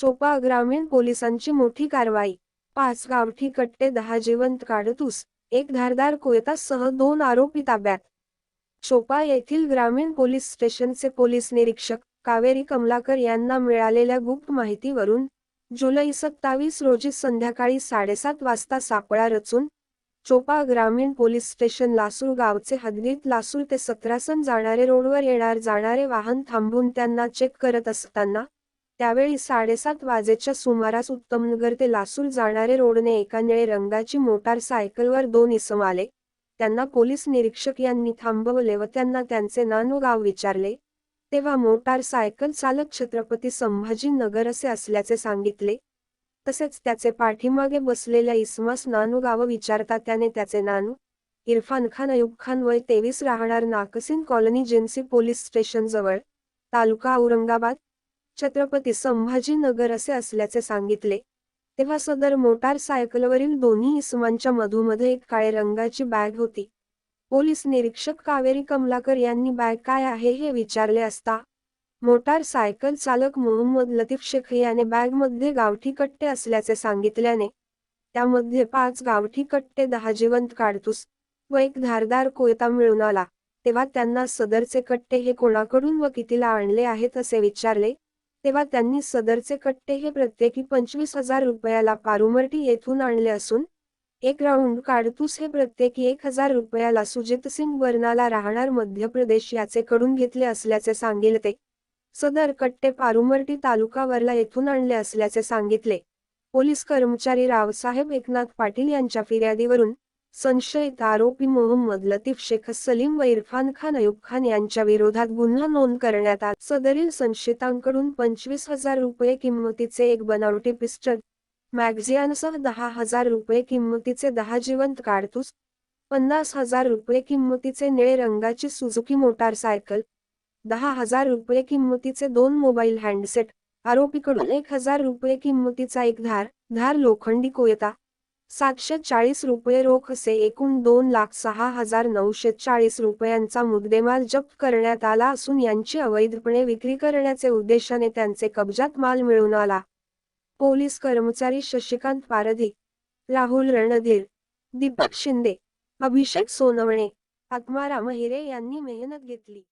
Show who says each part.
Speaker 1: चोपा ग्रामीण पोलिसांची मोठी कारवाई. पाच गावठी कट्टे दहा जिवंत काढतूस एक धारदार कोयतासह दोन आरोपी ताब्यात. चोपा येथील ग्रामीण पोलीस स्टेशनचे पोलीस निरीक्षक कावेरी कमलाकर यांना मिळालेल्या गुप्त माहितीवरून जुलै सत्तावीस रोजी संध्याकाळी साडेसात वाजता सापळा रचून चोपा ग्रामीण पोलीस स्टेशन लासूर गावचे हद्दीत लासूर ते सतरासन जाणारे रोडवर येणार जाणारे वाहन थांबून त्यांना चेक करत असताना त्यावेळी साडेसात वाजेच्या सुमारास उत्तमनगर ते लासूर जाणारे रोडने एका निळे रंगाची मोटार सायकलवर दोन इसम आले. त्यांना पोलीस निरीक्षक यांनी थांबवले व त्यांना त्यांचे नानो गाव विचारले. तेव्हा मोटार सायकल चालक छत्रपती संभाजी नगर असे असल्याचे सांगितले. तसेच त्याचे पाठीमागे बसलेल्या इसमास नानू गाव विचारता त्याने त्याचे नानू इरफान खान अयुब खान वय तेवीस राहणार नाकसिन कॉलनी जिन्सी पोलीस स्टेशन जवळ तालुका औरंगाबाद छत्रपती संभाजीनगर असे असल्याचे सांगितले. तेव्हा सदर मोटार सायकलवरील दोन्ही इसमांच्या मधोमध्ये एक काळे रंगाची बॅग होती. पोलीस निरीक्षक कावेरी कमलाकर यांनी बॅग काय आहे हे विचारले असता मोटार सायकल चालक मोहम्मद लतीफ शेख याने बॅगमध्ये गावठी कट्टे असल्याचे सांगितल्याने त्यामध्ये पाच गावठी कट्टे दहा जिवंत काढतूस व एक धारदार कोयता मिळून आला. तेव्हा त्यांना सदरचे कट्टे हे कोणाकडून व कितीला आणले आहेत असे विचारले तेव्हा त्यांनी सदरचे कट्टे हे प्रत्येकी पंचवीस हजार रुपयाला पारुमर्टी येथून आणले असून एक राऊंड काडतूस हे प्रत्येकी एक हजार रुपयाला सुजित सिंग बर्नाला राहणार मध्य प्रदेश याचे कडून घेतले असल्याचे सांगितले. सदर कट्टे पारुमर्टी तालुका वरला येथून आणले असल्याचे सांगितले. पोलीस कर्मचारी रावसाहेब एकनाथ पाटील यांच्या फिर्यादीवरून संशयित आरोपी मोहम्मद लतीफ शेख सलीम व इरफान खान अयुब खान यांच्या विरोधात गुन्हा नोंद करण्यात आला. सदरील संशयितांकडून पंचवीस हजार रुपये किंमतीचे एक बनावटी पिस्टल मॅगझियनसह दहा हजार रुपये किंमतीचे दहा जिवंत काडतूस पन्नास हजार रुपये किंमतीचे निळे रंगाची सुझुकी मोटारसायकल दहा हजार रुपये किंमतीचे दोन मोबाईल हँडसेट आरोपीकडून एक हजार रुपये किंमतीचा एक धार धार लोखंडी कोयता सातशे चाळीस रुपये रोख असे एकूण दोन लाख सहा हजार नऊशे चाळीस रुपयांचा मुद्देमाल जप्त करण्यात आला असून यांची अवैधपणे विक्री करण्याचे उद्देशाने त्यांचे कब्जात माल मिळून आला. पोलीस कर्मचारी शशिकांत पारधी राहुल रणधीर दीपक शिंदे अभिषेक सोनवणे आत्माराम हिरे यांनी मेहनत घेतली.